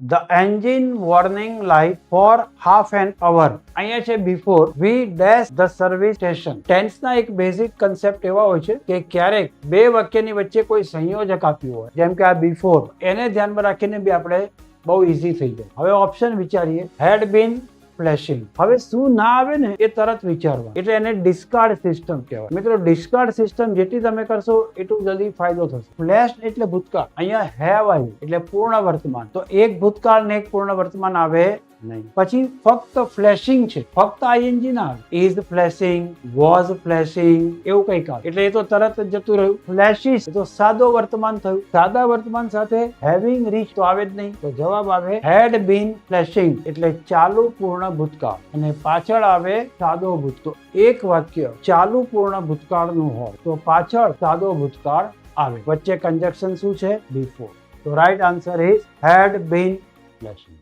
The engine warning light for half an hour અહીંયા છે before we dash the service station ટેન્સના એક basic concept એવા હોય છે કે ક્યારેક બે વાક્યની વચ્ચે કોઈ સંયોજક આપ્યું હોય. જેમ કે આ બિફોર એને ધ્યાનમાં રાખીને બી આપણે બહુ ઇઝી થઈ જાય. હવે ઓપ્શન વિચારીએ. હેડ બીન ફ્લેશિંગ હવે શું ના આવે ને એ તરત વિચારવા એટલે એને ડિસ્કાર્ડ સિસ્ટમ કહેવાય. મિત્રો ડિસ્કાર્ડ સિસ્ટમ જેટલી તમે કરશો, એટલું જલ્દી ફાયદો થશે. ફ્લેશ એટલે ભૂતકાળ. અહીંયા હેવ આવ્યું, એટલે પૂર્ણ વર્તમાન. તો એક ભૂતકાળ ને એક પૂર્ણ વર્તમાન આવે નહીં. પછી ફક્ત ફ્લેશિંગ છે. ફક્ત આઈએનજી ના આવે. ઇઝ ફ્લેશિંગ વોઝ ફ્લેશિંગ એવું કંઈક આવે. એટલે એ તો તરત જ જતું રહ્યું. ફ્લેશિસ તો સાદો વર્તમાન થયું. સાદા વર્તમાન સાથે હેવિંગ રીચ તો આવે જ નહીં. તો જવાબ આવે હેડ બીન ફ્લેશિંગ એટલે ચાલુ પૂર્ણ ભૂતકાળ. અને પાછળ આવે સાદો ભૂતકાળ. એક વાક્ય, ચાલુ પૂર્ણ ભૂતકાળનું હોય. તો પાછળ સાદો ભૂતકાળ આવે. વચ્ચે કંજક્શન શું છે? બિફોર તો right answer is had been flashing